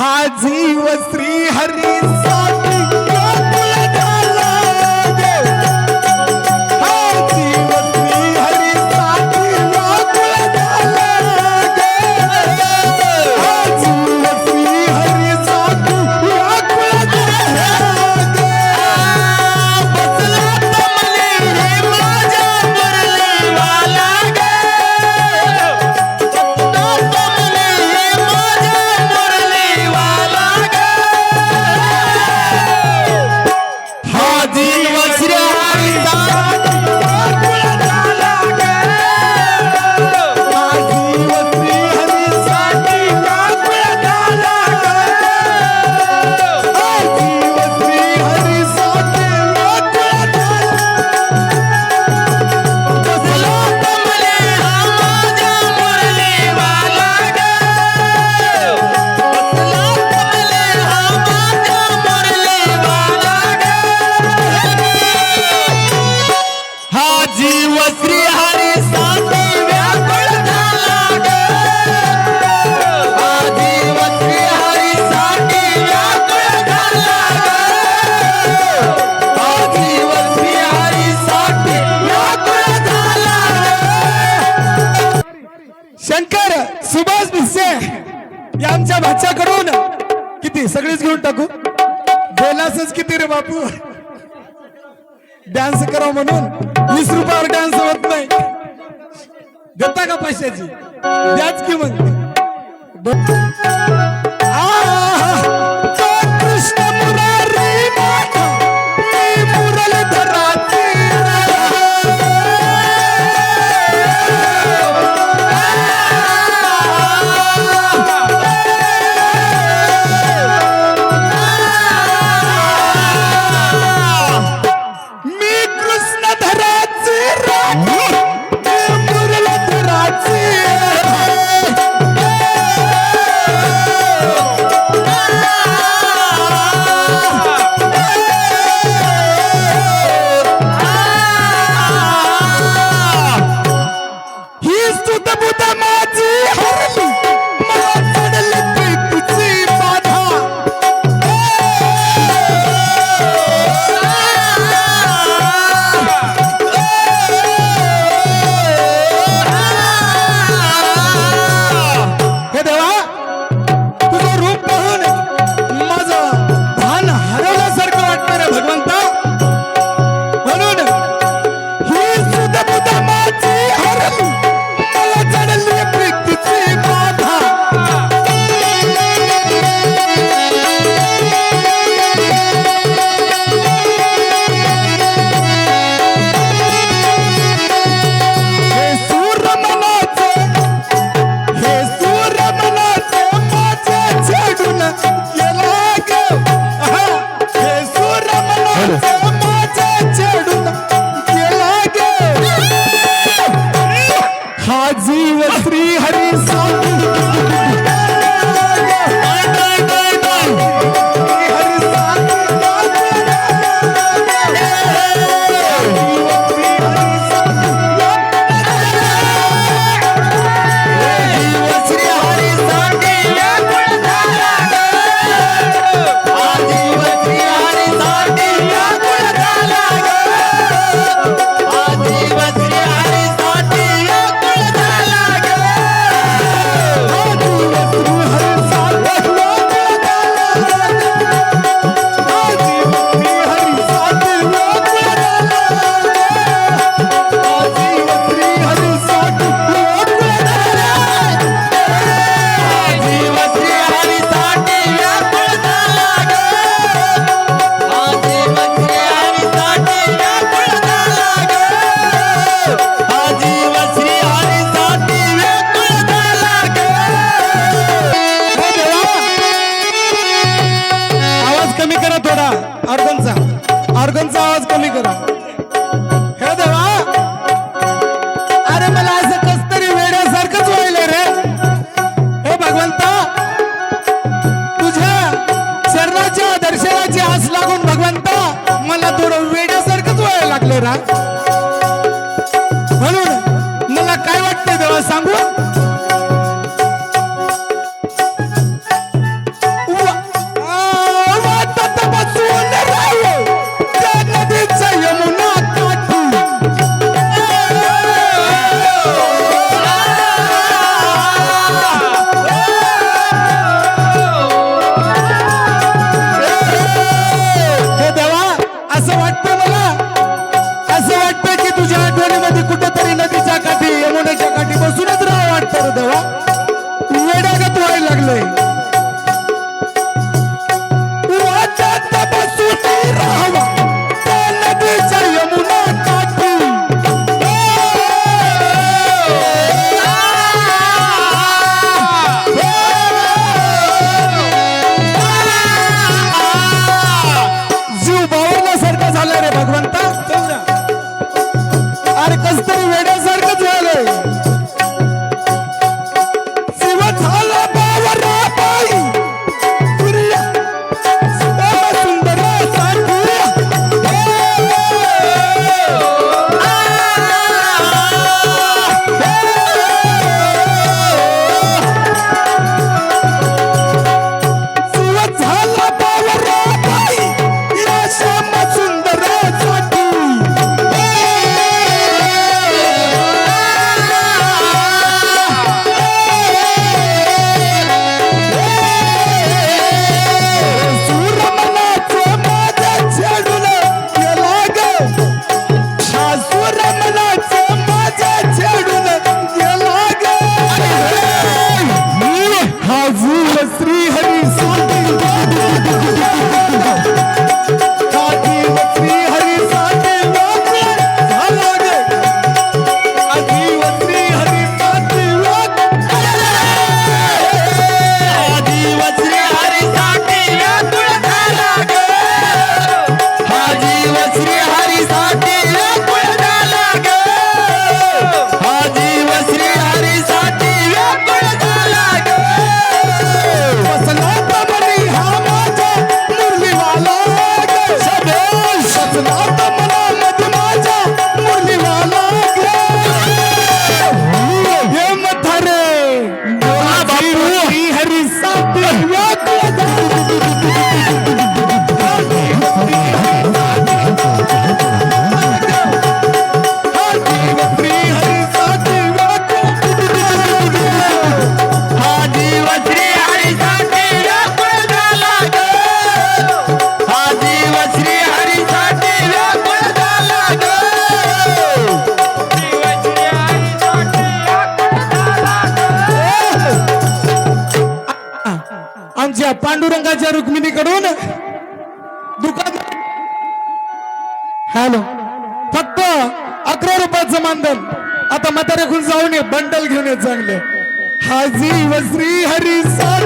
हा जीव श्री हरी घेऊन टाकू. बोलासच किती रे बापू. डान्स करा म्हणून. वीस रुपयावर डान्स होत नाही. देता का पैशाची? द्याच की मग. बसूनच राहा वाटतं देवा. वेडा गत व्हायला लागलंय. अकरा रुपयाचं मानधन. आता म्हाताऱ्या जाऊन ये बंडल घेऊन ये चांगले. हाजी वज्री हरी सार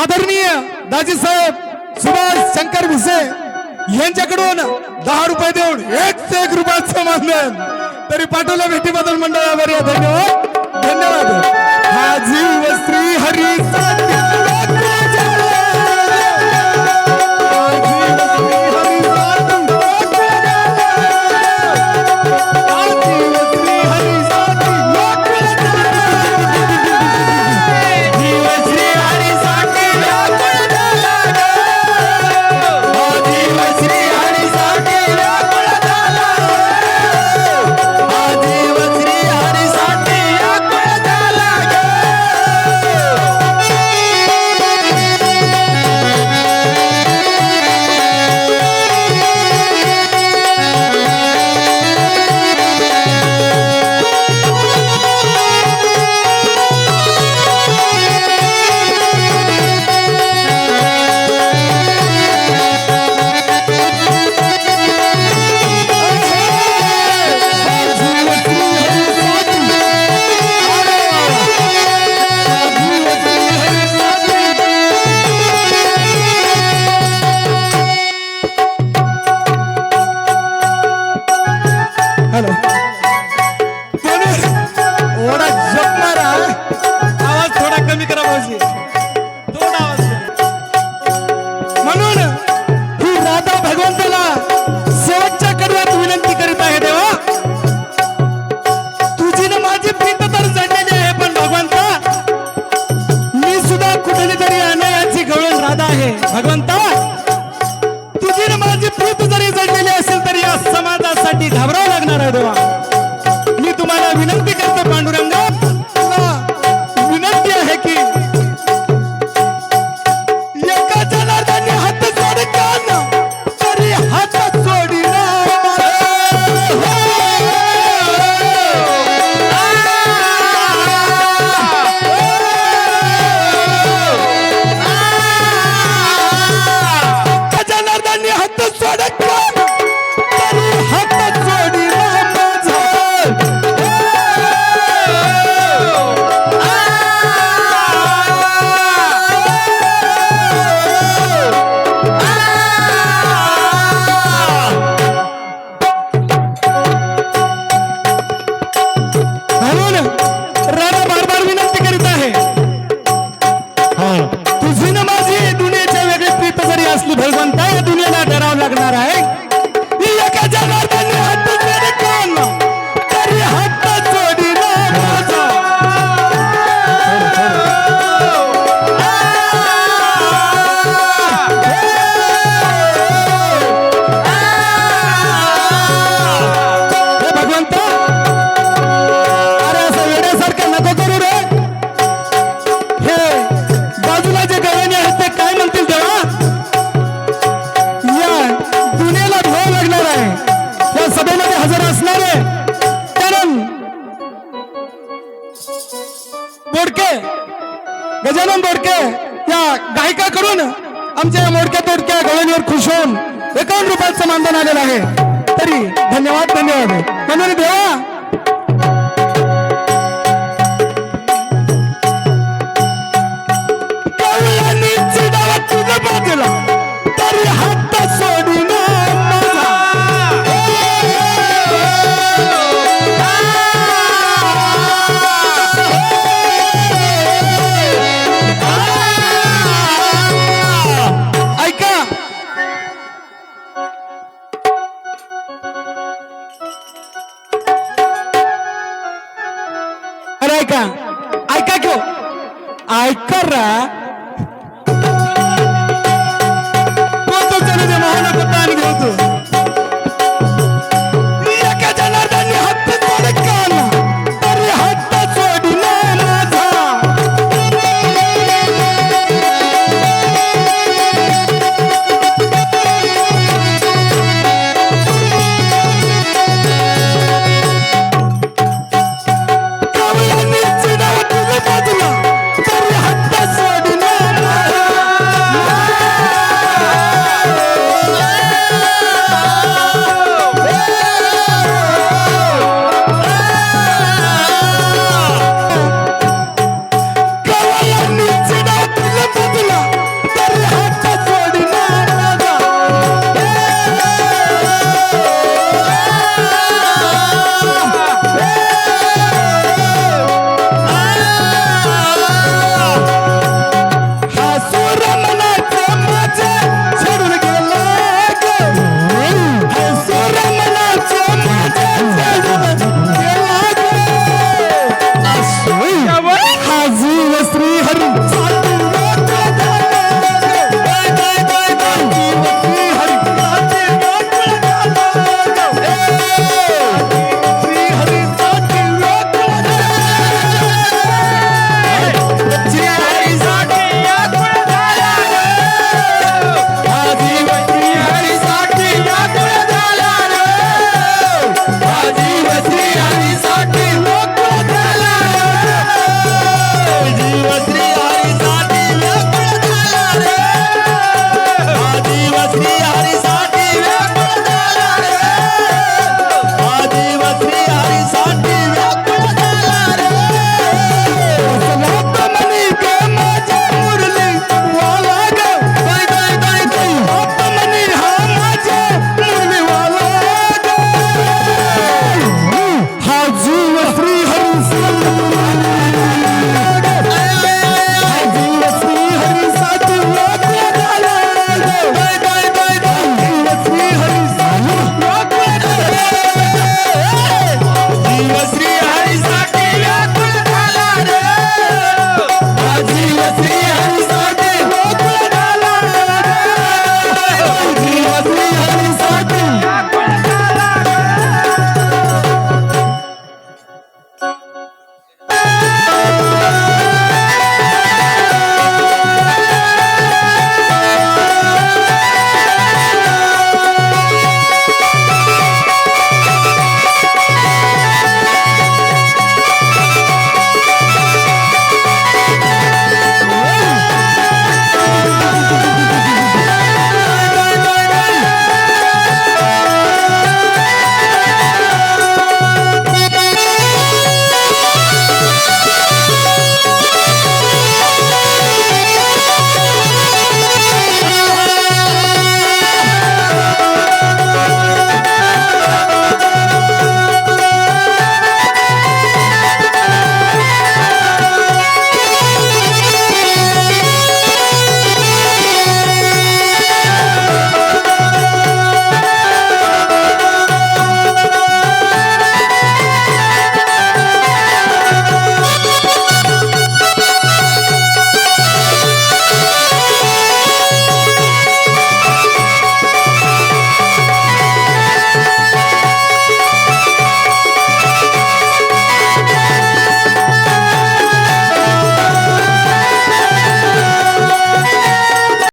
आदरणीय दाजी साहेब सुभाष शंकर भुसे यांच्याकडून दहा रुपये देऊन एक ते एक रुपयाचं मानधन. तरी पाठवलं भेटीबद्दल मंडळावर. धन्यवाद. धन्यवाद. हा जीव श्री हरी आहे. भगवंता तुझी माझी प्रीत जरी जडलेली असेल तरी या समाजासाठी घाबरावं लागणार आहे देवा. गजानन बोडके या गायकाकडून आमच्या या मोडक्या तोडक्या गळणीवर खुश होऊन एकावन्न रुपयाचं मानधन आलेलं आहे. तरी धन्यवाद धन्यवाद. म्हणून देवा